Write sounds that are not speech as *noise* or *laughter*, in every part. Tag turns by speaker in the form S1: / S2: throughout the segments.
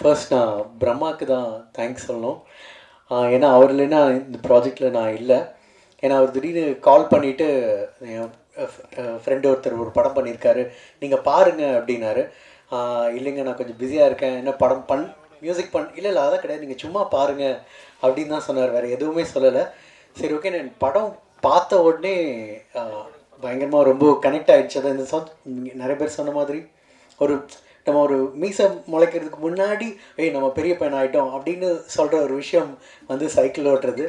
S1: First நான் பிரம்மாவுக்கு தான் தேங்க்ஸ் சொல்லணும். ஏன்னா அவர் இல்லைன்னா இந்த ப்ராஜெக்டில் நான் இல்லை. ஏன்னா அவர் திடீர்னு கால் பண்ணிவிட்டு என் ஃப்ரெண்டு ஒருத்தர் ஒரு படம் பண்ணியிருக்காரு நீங்கள் பாருங்கள் அப்படின்னாரு. இல்லைங்க நான் கொஞ்சம் பிஸியாக இருக்கேன். என்ன படம் பண் மியூசிக் பண் இல்லை இல்லை அதான் கிடையாது. நீங்கள் சும்மா பாருங்கள் அப்படின்னு தான் சொன்னார். வேறு எதுவுமே சொல்லலை. சரி ஓகே நான் படம் பார்த்த உடனே பயங்கரமாக ரொம்ப கனெக்ட் ஆகிடுச்சு அதான் இந்த சொந்த நிறைய பேர் சொன்ன மாதிரி ஒரு நம்ம ஒரு மீசை முளைக்கிறதுக்கு முன்னாடி ஏய் நம்ம பெரிய பையன் ஆகிட்டோம் அப்படின்னு சொல்கிற ஒரு விஷயம் வந்து சைக்கிள் ஓட்டுறது.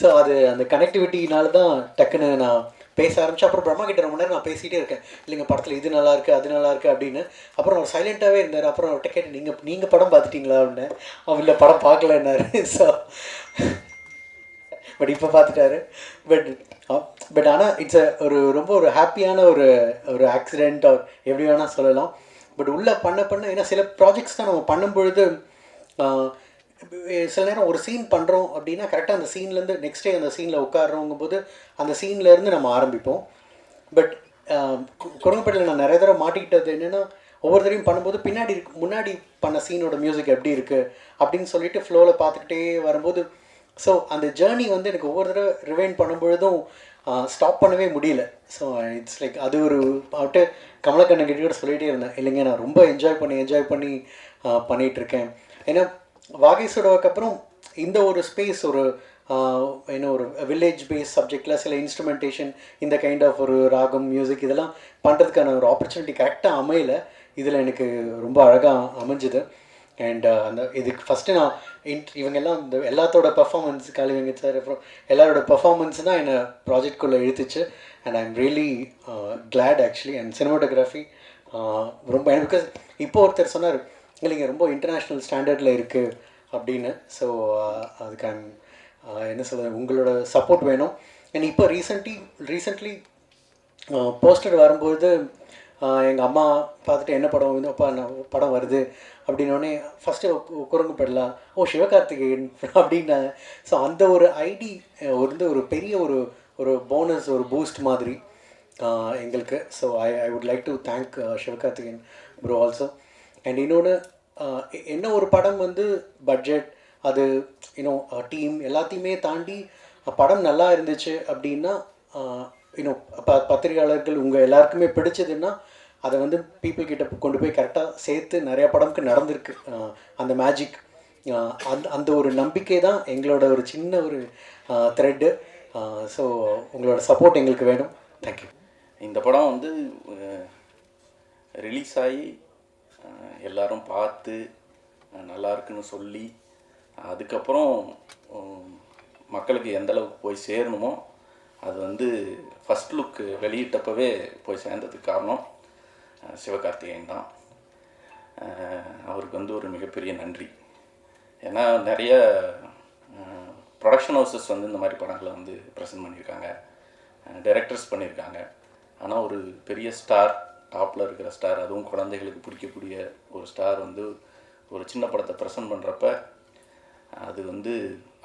S1: ஸோ அது அந்த கனெக்டிவிட்டினால தான் டக்குன்னு நான் பேச ஆரம்பிச்சு அப்புறம் பிரம்மா கிட்ட ரொம்ப நேரம் நான் பேசிகிட்டே இருக்கேன். இல்லைங்க படத்தில் இது நல்லா இருக்குது அது நல்லா இருக்குது அப்படின்னு. அப்புறம் அவர் சைலண்ட்டாகவே இருந்தார். அப்புறம் அவர்கிட்ட கேட்டு நீங்கள் நீங்கள் படம் பார்த்துட்டீங்களா? அப்படின்னு. அவன் இல்லை படம் பார்க்கலன்னாரு. ஸோ பட் இப்போ பார்த்துட்டாரு. பட் பட் ஆனால் இட்ஸ் அ ஒரு ரொம்ப ஒரு ஹாப்பியான ஒரு ஒரு ஆக்சிடெண்ட் எப்படி வேணால் சொல்லலாம். பட் உள்ளே பண்ண பண்ண ஏன்னா சில ப்ராஜெக்ட்ஸ் தான் நம்ம பண்ணும்பொழுது சில நேரம் ஒரு சீன் பண்ணுறோம் அப்படின்னா கரெக்டாக அந்த சீன்லேருந்து நெக்ஸ்ட் டே அந்த சீனில் உட்காடுறோங்கும் போது அந்த சீன்லேருந்து நம்ம ஆரம்பிப்போம். பட் குரங்கப்பட்டில் நான் நிறைய தடவை மாட்டிக்கிட்டது என்னென்னா ஒவ்வொரு தடவையும் பண்ணும்போது பின்னாடி இருக்கு முன்னாடி பண்ண சீனோட மியூசிக் எப்படி இருக்குது அப்படின்னு சொல்லிட்டு ஃப்ளோவில் பார்த்துக்கிட்டே வரும்போது ஸோ அந்த ஜேர்னி வந்து எனக்கு ஒவ்வொரு தடவை ரிவைன் பண்ணும்பொழுதும் ஸ்டாப் பண்ணவே முடியல. ஸோ இட்ஸ் லைக் அது ஒரு அவட்ட கமலக்கண்ணன் கிட்ட கூட சொல்லிகிட்டே இருந்தேன். இல்லைங்க நான் ரொம்ப என்ஜாய் பண்ணி என்ஜாய் பண்ணி பண்ணிகிட்ருக்கேன் ஏன்னா வாகேஸ்வரவுக்கு அப்புறம் இந்த ஒரு ஸ்பேஸ் ஒரு என்ன ஒரு வில்லேஜ் பேஸ் சப்ஜெக்டில் சில இன்ஸ்ட்ருமெண்டேஷன் இந்த கைண்ட் ஆஃப் ஒரு ராகம் மியூசிக் இதெல்லாம் பண்ணுறதுக்கான ஒரு ஆப்பர்ச்சுனிட்டி கரெக்டாக அமையல. இதில் எனக்கு ரொம்ப அழகாக அமைஞ்சுது. அண்ட் அந்த இதுக்கு ஃபஸ்ட்டு நான் இன்ட் இவங்கெல்லாம் இந்த எல்லாத்தோட பர்ஃபார்மன்ஸ் காளிவங்க சார் அப்புறம் எல்லாரோட பர்ஃபார்மன்ஸ் தான் என்னை ப்ராஜெக்ட்குள்ளே இழுத்துச்சு. And I am really glad actually and cinematography ரொம்ப எனக்கு பிகாஸ் இப்போ ஒருத்தர் சொன்னார் இல்லைங்க ரொம்ப இன்டர்நேஷ்னல் ஸ்டாண்டர்டில் இருக்குது அப்படின்னு. ஸோ uh, அதுக்கு ஐம் uh, என்ன சொல்கிறது உங்களோட சப்போர்ட் வேணும். அண்ட் இப்போ ரீசெண்ட்லி ரீசெண்ட்லி போஸ்டர் வரும்போது எங்கள் அம்மா பார்த்துட்டு என்ன படம் வந்து அப்பா நான் படம் வருது அப்படின்னோடனே ஃபஸ்ட்டு குரங்கு படலாம் ஓ சிவகார்த்திகேயன் *laughs* அப்படின்னாங்க. ஸோ அந்த ஒரு ஐடி வந்து ஒரு பெரிய ஒரு ஒரு போனஸ் ஒரு பூஸ்ட் மாதிரி எங்களுக்கு. So I I would like to thank Sivakarthikeyan bro also and இன்னொன்று என்ன ஒரு படம் வந்து பட்ஜெட் அது இன்னும் டீம் எல்லாத்தையுமே தாண்டி படம் நல்லா இருந்துச்சு அப்படின்னா இன்னும் ப பத்திரிகையாளர்கள் உங்கள் எல்லாருக்குமே பிடிச்சதுன்னா அதை வந்து பீப்புள் கிட்ட கொண்டு போய் கரெக்டாக சேர்த்து நிறைய படம்க்கு நடந்திருக்கு. அந்த மேஜிக் அந்த அந்த ஒரு நம்பிக்கை தான் எங்களோட ஒரு சின்ன ஒரு த்ரெட்டு ஸோ உங்களோட சப்போர்ட் எங்களுக்கு வேணும். தேங்க்யூ
S2: இந்த படம் வந்து ரிலீஸ் ஆகி எல்லாரும் பார்த்து நல்லா இருக்குன்னு சொல்லி அதுக்கப்புறம் மக்களுக்கு எந்தளவுக்கு போய் சேரணுமோ அது வந்து ஃபஸ்ட் லுக் வெளியிட்டப்பவே போய் சேர்ந்ததுக்கு காரணம். சிவகார்த்திகேயன் தான். அவருக்கு வந்து ஒரு மிகப்பெரிய நன்றி. ஏன்னா நிறைய ப்ரொடக்ஷன் ஹவுசஸ் வந்து இந்த மாதிரி படங்களை வந்து ப்ரெசென்ட் பண்ணியிருக்காங்க. டைரக்டர்ஸ் பண்ணியிருக்காங்க. ஆனால் ஒரு பெரிய ஸ்டார் டாப்பில் இருக்கிற ஸ்டார் அதுவும் குழந்தைகளுக்கு பிடிக்கக்கூடிய ஒரு ஸ்டார் வந்து ஒரு சின்ன படத்தை ப்ரெசென்ட் பண்ணுறப்ப அது வந்து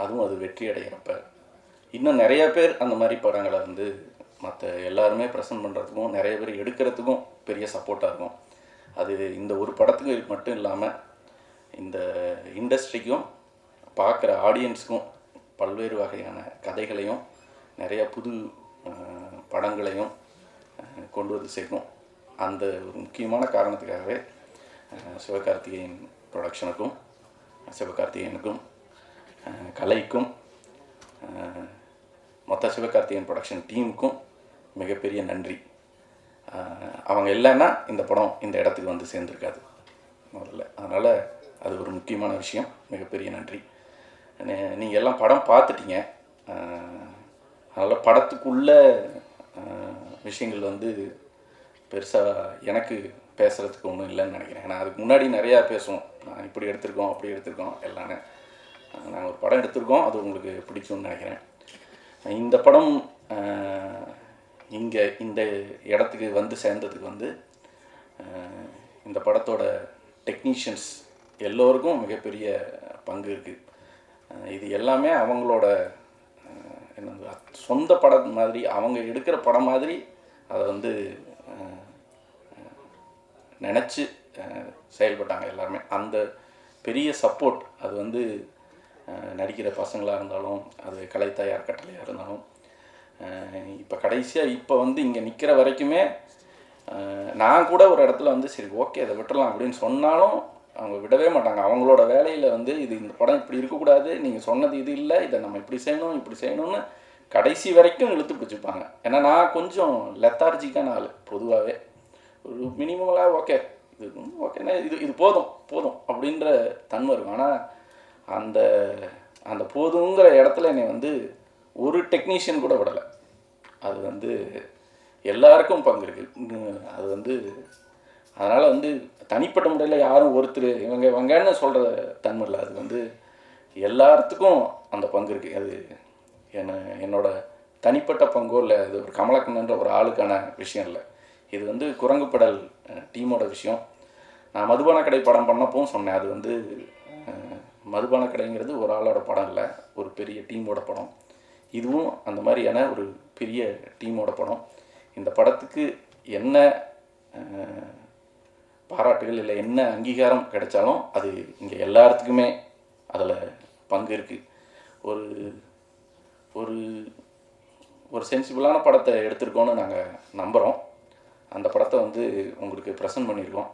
S2: அதுவும் அது வெற்றி அடைகிறப்ப இன்னும் நிறைய பேர் அந்த மாதிரி படங்களை வந்து மற்ற எல்லாருமே ப்ரெசென்ட் பண்ணுறதுக்கும் நிறைய பேர் எடுக்கிறதுக்கும் பெரிய சப்போர்ட்டாக இருக்கும். அது இந்த ஒரு படத்துக்கு மட்டும் இல்லாமல் இந்த இண்டஸ்ட்ரிக்கும் பார்க்குற ஆடியன்ஸுக்கும் பல்வேறு வகையான கதைகளையும் நிறைய புது படங்களையும் கொண்டு வந்து சேர்க்கும். அந்த ஒரு முக்கியமான காரணத்துக்காகவே சிவகார்த்திகேயன் ப்ரொடக்ஷனுக்கும் சிவகார்த்திகேயனுக்கும் கலைக்கும் மொத்த சிவகார்த்திகேயன் ப்ரொடக்ஷன் டீமுக்கும் மிகப்பெரிய நன்றி. அவங்க இல்லைன்னா இந்த படம் இந்த இடத்துக்கு வந்து சேர்ந்துருக்காது. முதல்ல. அதனால் அது ஒரு முக்கியமான விஷயம். மிகப்பெரிய நன்றி. நீங்கள் எல்லாம் படம் பார்த்துட்டீங்க. அதனால் படத்துக்குள்ள விஷயங்கள் வந்து பெருசாக எனக்கு பேசுகிறதுக்கு ஒன்றும் இல்லைன்னு நினைக்கிறேன். ஏன்னா அதுக்கு முன்னாடி நிறையா பேசுவோம். நான் இப்படி எடுத்திருக்கோம் அப்படி எடுத்திருக்கோம் எல்லாமே. நாங்கள் ஒரு படம் எடுத்திருக்கோம். அது உங்களுக்கு பிடிக்கும்னு நினைக்கிறேன். இந்த படம் இங்கே இந்த இடத்துக்கு வந்து சேர்ந்ததுக்கு வந்து இந்த படத்தோட டெக்னீஷியன்ஸ் எல்லோருக்கும் மிகப்பெரிய பங்கு இருக்குது இது எல்லாமே அவங்களோட என்ன சொந்த படம் மாதிரி அவங்க எடுக்கிற படம் மாதிரி அதை வந்து நினச்சி செயல்பட்டாங்க எல்லாருமே. அந்த பெரிய சப்போர்ட் அது வந்து நடிக்கிற பசங்களாக இருந்தாலும் அது கலைத்தாயார் கட்டளையாக இருந்தாலும் இப்போ கடைசியாக இப்போ வந்து இங்கே நிற்கிற வரைக்குமே நான் கூட ஒரு இடத்துல வந்து சரி ஓகே அதை விட்டுடலாம் அப்படின்னு சொன்னாலும் அவங்க விடவே மாட்டாங்க. அவங்களோட வேலையில் வந்து இது இந்த படம் இப்படி இருக்கக்கூடாது நீங்கள் சொன்னது இது இல்லை இதை நம்ம இப்படி செய்யணும் இப்படி செய்யணும்னு கடைசி வரைக்கும் இழுத்து பிடிச்சிப்பாங்க. ஏன்னா நான் கொஞ்சம் லெத்தார்ஜிக்கான ஆள் பொதுவாகவே ஒரு மினிமலாக ஓகே இது ஓகேண்ணா இது இது போதும் போதும் அப்படின்ற தன்மை இருக்கும். ஆனால் அந்த அந்த போதுங்கிற இடத்துல என்னை வந்து ஒரு டெக்னீஷியன் கூட விடலை. அது வந்து எல்லாருக்கும் பங்கு இருக்குது அது வந்து அதனால் வந்து தனிப்பட்ட முறையில் யாரும் ஒருத்தர் இவங்க இவங்கன்னு சொல்கிற தன்மை இல்லை அது வந்து எல்லாத்துக்கும் அந்த பங்கு இருக்குது அது என்ன என்னோட தனிப்பட்ட பங்கோ இல்லை அது ஒரு கமலக்கண்ணன்ற ஒரு ஆளுக்கான விஷயம் இல்லை. இது வந்து குரங்குப்படல் டீமோட விஷயம். நான் மதுபான கடை படம் பண்ணப்பவும் சொன்னேன். அது வந்து மதுபான கடைங்கிறது ஒரு ஆளோட படம் இல்லை. ஒரு பெரிய டீமோட படம். இதுவும் அந்த மாதிரியான ஒரு பெரிய டீமோட படம் இந்த படத்துக்கு என்ன பாராட்டுகள் இல்லை என்ன அங்கீகாரம் கிடைச்சாலும் அது இங்கே எல்லாத்துக்குமே அதில் பங்கு இருக்குது ஒரு ஒரு ஒரு சென்சிபிளான படத்தை எடுத்திருக்கோன்னு நாங்கள் நம்புகிறோம் அந்த படத்தை வந்து உங்களுக்கு ப்ரெசென்ட் பண்ணியிருக்கோம்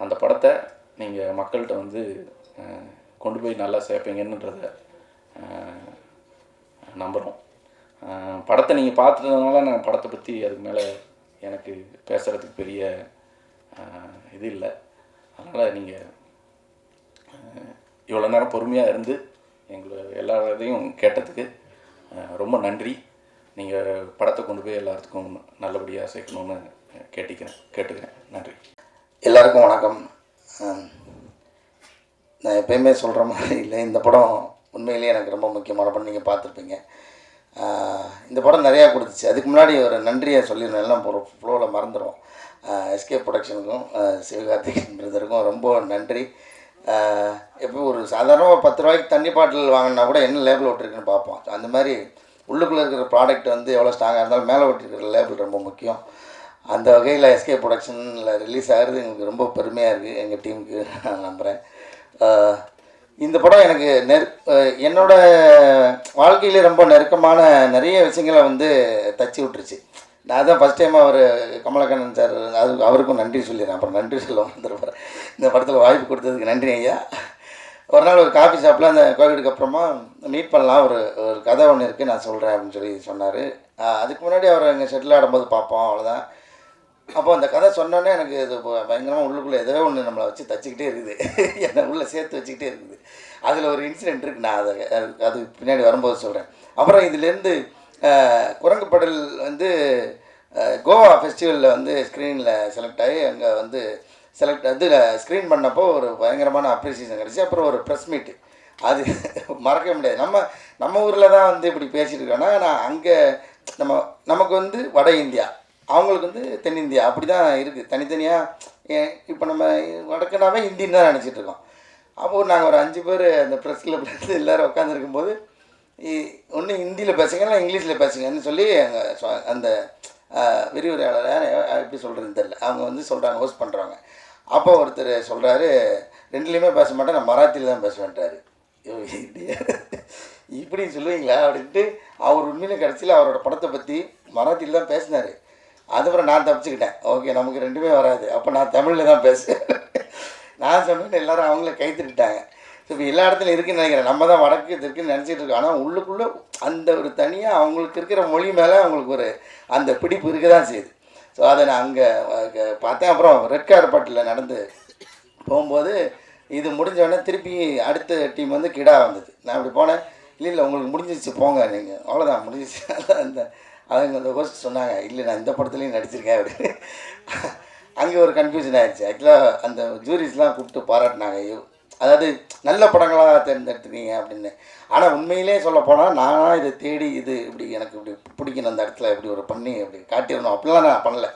S2: அந்த படத்தை நீங்கள் மக்கள்கிட்ட வந்து கொண்டு போய் நல்லா சேர்ப்பீங்கன்றத நம்புகிறோம் படத்தை நீங்கள் பார்த்துட்டதுனால நான் படத்தை பற்றி அதுக்கு மேலே எனக்கு பேசுகிறதுக்கு பெரிய இது இல்லை. அதனால் நீங்கள் இவ்வளோ நேரம் பொறுமையாக இருந்து எங்களை எல்லா இதையும் கேட்டதுக்கு ரொம்ப நன்றி. நீங்கள் படத்தை கொண்டு போய் எல்லாத்துக்கும் நல்லபடியாக சேர்க்கணுன்னு கேட்டிக்கிறேன் கேட்டுக்கிறேன். நன்றி.
S3: எல்லாருக்கும் வணக்கம். நான் எப்பயுமே சொல்கிற மாதிரி இல்லை இந்த படம் உண்மையிலேயே எனக்கு ரொம்ப முக்கியமான படம். நீங்கள் பார்த்துருப்பீங்க. இந்த படம் நிறையா கொடுத்துச்சு. அதுக்கு முன்னாடி ஒரு நன்றியை சொல்லிடணும் எல்லாம் ஒரு ஃப்ளோவில் மறந்துடும் எஸ்கே ப்ரொடக்ஷனுக்கும் சிவகார்த்திகேயன் பிரதருக்கும் ரொம்ப நன்றி. எப்போ ஒரு சாதாரண பத்து ரூபாய்க்கு தண்ணி பாட்டில் வாங்கினா கூட என்ன லேபிள் விட்டுருக்குன்னு பார்ப்போம். அந்த மாதிரி உள்ளுக்குள்ளே இருக்கிற ப்ராடக்ட் வந்து எவ்வளோ ஸ்ட்ராங்காக இருந்தாலும் மேலே ஒட்டிருக்கிற லேபிள் ரொம்ப முக்கியம். அந்த வகையில் எஸ்கே ப்ரொடக்ஷனில் ரிலீஸ் ஆகிறது எங்களுக்கு ரொம்ப பெருமையாக இருக்குது எங்கள் டீமுக்கு நான் நம்புகிறேன் இந்த படம் எனக்கு நெரு என்னோட வாழ்க்கையிலே ரொம்ப நெருக்கமான நிறைய விஷயங்களை வந்து தச்சு விட்டுருச்சு. நான் தான் ஃபஸ்ட் டைம் அவர் கமலக்கண்ணன் சார் அது அவருக்கும் நன்றி சொல்லிடுறேன். அப்புறம் நன்றி சொல்ல வந்துருப்பார் இந்த படத்தில் வாய்ப்பு கொடுத்ததுக்கு நன்றி ஐயா. ஒரு நாள் ஒரு காஃபி ஷாப்பில் அந்த கோவிடுக்கு அப்புறமா மீட் பண்ணலாம் ஒரு ஒரு கதை ஒன்று இருக்குது நான் சொல்கிறேன் அப்படின்னு சொல்லி சொன்னார். அதுக்கு முன்னாடி அவர் எங்கள் ஷெட்டில் ஆடும்போது பார்ப்போம் அவ்வளோதான் அப்போ அந்த கதை சொன்னோன்னே எனக்கு இது பயங்கரமாக உள்ளுக்குள்ளே ஏதோ ஒன்று நம்மளை வச்சு தச்சுக்கிட்டே இருக்குது. *laughs* என்னை உள்ளே சேர்த்து வச்சுக்கிட்டே இருக்குது. அதில் ஒரு இன்சிடென்ட் இருக்குது நான் அதை அது- அது பின்னாடி வரும்போது சொல்கிறேன் அப்புறம் இதுலேருந்து குரங்குப்படல் வந்து கோவா ஃபெஸ்டிவலில் வந்து ஸ்க்ரீனில் செலக்ட் ஆகி அங்கே வந்து செலக்ட் இதில் ஸ்க்ரீன் பண்ணப்போ ஒரு பயங்கரமான அப்ரிசியேஷன் கிடச்சி. அப்புறம் ஒரு ப்ரெஸ் மீட்டு அது *laughs* மறக்கவே முடியாது. நம்ம நம்ம ஊரில் தான் வந்து இப்படி பேசிட்டு இருக்கோன்னா நான் அங்கே நம்ம நமக்கு வந்து வட இந்தியா. அவங்களுக்கு வந்து தென்னிந்தியா அப்படி தான் இருக்குது தனித்தனியாக இப்போ நம்ம வடக்குனாவே ஹிந்தின்னு தான் நினச்சிட்டு இருக்கோம். அப்போது நாங்கள் ஒரு அஞ்சு பேர் அந்த ப்ரெஸ் கிளப்லேருந்து எல்லோரும் உட்காந்துருக்கும்போது ஒன்று ஹிந்தியில் பேசுங்க இல்லை இங்கிலீஷில் பேசுங்கன்னு சொல்லி அங்கே அந்த விரிவுரையாளர் எப்படி சொல்கிறதுன்னு தெரில அவங்க வந்து சொல்கிறாங்க ஹோஸ்ட் பண்ணுறாங்க அப்போ ஒருத்தர் சொல்கிறாரு ரெண்டுலேயுமே பேச மாட்டேன் நான் மராத்தியில் தான் பேசுவேன்ட்டாரு. இப்படின்னு இப்படி- சொல்லுவீங்களா? அப்படின்ட்டு அவர் உண்மையில கடைசியில் அவரோட படத்தை பற்றி மராத்தியில் தான் பேசினார். அதுக்கப்புறம் நான் தப்பிச்சுக்கிட்டேன். ஓகே நமக்கு ரெண்டுமே வராது. அப்போ நான் தமிழில் தான் பேசுவேன் நான் சொன்னேன்னு எல்லாரும் அவங்கள கை ஸோ இப்போ எல்லா இடத்துலையும் இருக்குன்னு நினைக்கிறேன். நம்ம தான் வடக்கு இருக்குன்னு நினச்சிட்டு இருக்கோம். ஆனால் உள்ளுக்குள்ளே அந்த ஒரு தனியாக அவங்களுக்கு இருக்கிற மொழி மேலே அவங்களுக்கு ஒரு அந்த பிடிப்பு இருக்க தான் செய்யுது. ஸோ அதை நான் அங்கே பார்த்தேன். அப்புறம் ரெட் கார்பட்டில் நடந்து போகும்போது இது முடிஞ்சோடனே திருப்பி அடுத்த டீம் வந்து கிடா வந்தது. நான் அப்படி போனேன். இல்லை இல்லை உங்களுக்கு முடிஞ்சிச்சு போங்க நீங்கள் அவ்வளோதான் முடிஞ்சிச்சு அதான் அந்த அவங்க அந்த ஹோஸ்ட் சொன்னாங்க இல்லை நான் இந்த படத்துலேயும் நடிச்சிருக்கேன் அப்படின்னு. அங்கே ஒரு கன்ஃபியூஷன் ஆயிடுச்சு ஆக்சுவலாக அந்த ஜூரிஸ்லாம் கூப்பிட்டு பாராட்டினாங்க ஐயோ அதாவது நல்ல படங்களாக தேர்ந்தெடுத்துருக்கீங்க அப்படின்னு. ஆனால் உண்மையிலே சொல்ல போனால் நானாக இதை தேடி இது இப்படி எனக்கு இப்படி பிடிக்கணும் அந்த இடத்துல இப்படி ஒரு பண்ணி அப்படி காட்டிடணும். அப்படிலாம் நான் பண்ணலை.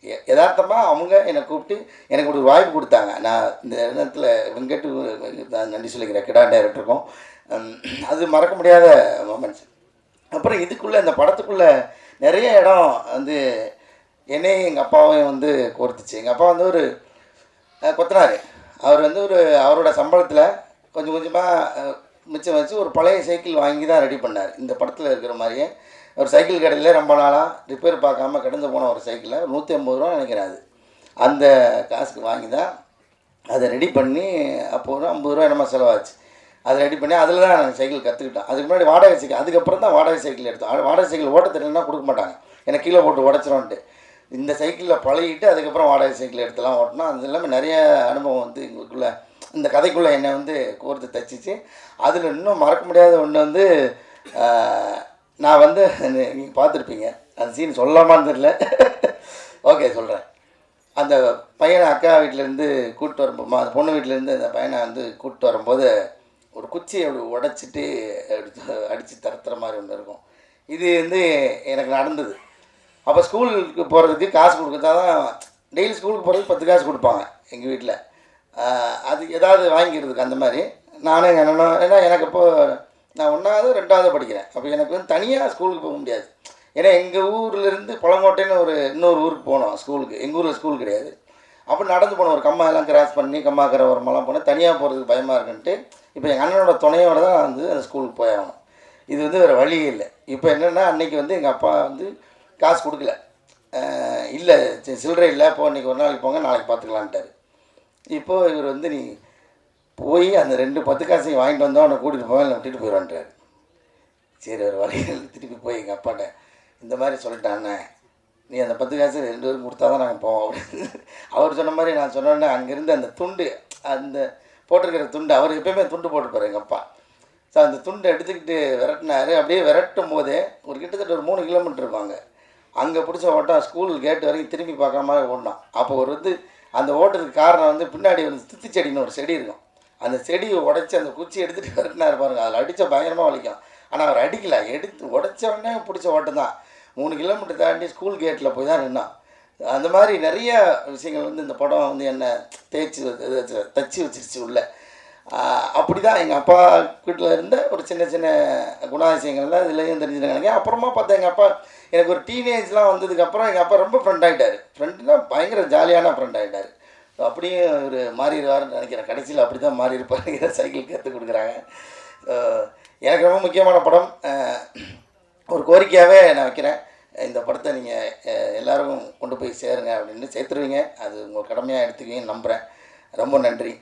S3: எ- அவங்க என்னை கூப்பிட்டு எனக்கு ஒரு வாய்ப்பு கொடுத்தாங்க. நான் இந்த இடத்துல வெங்கட் நான் நன்றி சொல்லிக்கிறேன் கிடா டைரக்டருக்கும் அது மறக்க முடியாத மூமெண்ட்ஸ் அப்புறம் இதுக்குள்ளே இந்த படத்துக்குள்ளே நிறைய இடம் வந்து என்னையும் எங்கள் அப்பாவையும் வந்து கோர்த்துச்சு. எங்கள் அப்பா வந்து ஒரு கொத்தனார். அவர் வந்து ஒரு அவரோட சம்பளத்தில் கொஞ்சம் கொஞ்சமாக மிச்சம் வச்சு ஒரு பழைய சைக்கிள் வாங்கி தான் ரெடி பண்ணார். இந்த படத்தில் இருக்கிற மாதிரியே ஒரு சைக்கிள் கடையிலே ரொம்ப நாளாக ரிப்பேர் பார்க்காம கிடந்து போன ஒரு சைக்கிளை நூற்றி ஐம்பது ரூபா நினைக்கிறேன் அது. அந்த காசுக்கு வாங்கி தான் அதை ரெடி பண்ணி அப்போ ஒரு ஐம்பது ரூபா என்னமோ செலவாச்சு. அதை ரெடி பண்ணி அதில் தான் நான் சைக்கிள் கற்றுக்கிட்டேன் அதுக்கு முன்னாடி வாடகை சைக்கிள் அதுக்கப்புறம் தான் வாடகை சைக்கிள் எடுத்தோம் வாடகை சைக்கிள் ஓட்ட கொடுக்க மாட்டாங்க. எனக்கு கீழே போட்டு உடச்சிரும்ன்ட்டு இந்த சைக்கிளில் பழகிட்டு அதுக்கப்புறம் வாடகை சைக்கிள் எடுத்துலாம் ஓட்டணும் அது எல்லாமே நிறைய அனுபவம் வந்து எங்களுக்குள்ளே இந்த கதைக்குள்ளே என்னை வந்து கோர்த்து தச்சிச்சு. அதில் இன்னும் மறக்க முடியாத ஒன்று வந்து நான் வந்து நீங்கள் பார்த்துருப்பீங்க. அந்த சீன் சொல்லாமான்னு தெரியல. ஓகே சொல்கிறேன் அந்த பையனை அக்கா வீட்டிலேருந்து கூப்பிட்டு வரும்போது அந்த பொண்ணு வீட்டிலேருந்து அந்த பையனை வந்து கூப்பிட்டு வரும்போது ஒரு குச்சியை அப்படி உடச்சிட்டு அடித்து தரத்துற மாதிரி ஒன்று இருக்கும். இது வந்து எனக்கு நடந்தது. அப்போ ஸ்கூலுக்கு போகிறதுக்கு காசு கொடுக்கறதா தான் டெய்லி ஸ்கூலுக்கு போகிறதுக்கு பத்து காசு கொடுப்பாங்க எங்கள் வீட்டில் அது ஏதாவது வாங்கிக்கிறதுக்கு அந்த மாதிரி. நானும் எங்கள் அண்ணனும் ஏன்னா எனக்கு இப்போ நான் ஒன்றாவது ரெண்டாவது படிக்கிறேன். அப்போ எனக்கு வந்து தனியாக ஸ்கூலுக்கு போக முடியாது. ஏன்னா எங்கள் ஊர்லேருந்து பழங்கோட்டைன்னு ஒரு இன்னொரு ஊருக்கு போனோம் ஸ்கூலுக்கு. எங்கள் ஊரில் ஸ்கூல் கிடையாது. அப்போ நடந்து போனோம் ஒரு கம்மா எல்லாம் கிராஸ் பண்ணி கம்மாக்கிற ஒரு மலம் போனேன் தனியாக போகிறதுக்கு பயமாக இருக்குன்ட்டு இப்போ எங்கள் அண்ணனோட துணையோட தான் வந்து அந்த ஸ்கூலுக்கு போயாகணும் இது வந்து வேறு வழியே இல்லை. இப்போ என்னென்னா அன்றைக்கி வந்து எங்கள் அப்பா வந்து காசு கொடுக்கல. இல்லை சில்லறை இல்லை இப்போ இன்றைக்கி ஒரு நாளைக்கு போங்க நாளைக்கு பார்த்துக்கலான்ட்டாரு இப்போது இவர் வந்து நீ போய் அந்த ரெண்டு பத்து காசையும் வாங்கிட்டு வந்தோம் அவனை கூட்டிகிட்டு போவேன் இல்லை விட்டுட்டு போயிடுவான்றார் சரி ஒரு வழியில் திருப்பி போய் எங்கள் அப்பாட்ட இந்த மாதிரி சொல்லிட்டாண்ணே நீ அந்த பத்து காசு ரெண்டு பேரும் கொடுத்தா தான் நாங்கள் போவோம். அப்படின்னு அவர் சொன்ன மாதிரி நான் சொன்னோன்னே அங்கேருந்து அந்த துண்டு அந்த போட்டிருக்கிற துண்டு அவர் எப்பயுமே துண்டு போட்டுப்பார் எங்கள் அப்பா. ஸோ அந்த துண்டை எடுத்துக்கிட்டு விரட்டினாரு. அப்படியே விரட்டும் போதே ஒரு கிட்டத்தட்ட ஒரு மூணு கிலோமீட்டர் இருப்பாங்க. அங்கே பிடிச்ச ஓட்டம் ஸ்கூல் கேட் வரைக்கும் திரும்பி பார்க்காம ஓடினான். அப்போ ஒரு வந்து அந்த ஓட்டத்துக்கு காரணம் வந்து பின்னாடி வந்து தித்தி செடின்னு ஒரு செடி இருக்கும். அந்த செடியை உடச்சி அந்த குச்சி எடுத்துகிட்டு விரட்டினார் பாருங்கள் அதில் அடித்தா பயங்கரமாக வலிக்கும். ஆனால் அவர் அடிக்கல. எடுத்து உடச்ச உடனே பிடிச்ச ஓட்டம் தான் மூணு கிலோமீட்டர் தாண்டி ஸ்கூல் கேட்டில் போய் தான் நின்னான் அந்த மாதிரி நிறைய விஷயங்கள் வந்து இந்த படம் வந்து என்னை தேய்ச்சி தச்சு வச்சிருச்சு உள்ள. அப்படி தான் எங்கள் அப்பா வீட்டில் இருந்த ஒரு சின்ன சின்ன குணாதிசயங்கள்லாம் இதுலேயும் தெரிஞ்சுட்டு நினைக்கிறேன் அப்புறமா பார்த்தா எங்கள் அப்பா எனக்கு ஒரு டீனேஜ்லாம் வந்ததுக்கப்புறம் எங்கள் அப்பா ரொம்ப ஃப்ரெண்ட் ஆகிட்டார் ஃப்ரெண்டுனா பயங்கர ஜாலியான ஃப்ரெண்ட் ஆகிட்டார் அப்படியும் ஒரு மாறிடுவார்னு நினைக்கிறேன். கடைசியில் அப்படி தான் மாறியிருப்பாருங்கிற சைக்கிள் கற்றுக் கொடுக்குறாங்க. எனக்கு ரொம்ப முக்கியமான படம். ஒரு கோரிக்கையாகவே நான் வைக்கிறேன். இந்த படத்தை நீங்கள் எல்லாருக்கும் கொண்டு போய் சேருங்க அப்படின்னு சேர்த்துருவீங்க. அது உங்கள் கடமையாக எடுத்துக்குவீங்கன்னு நம்புகிறேன் ரொம்ப நன்றி.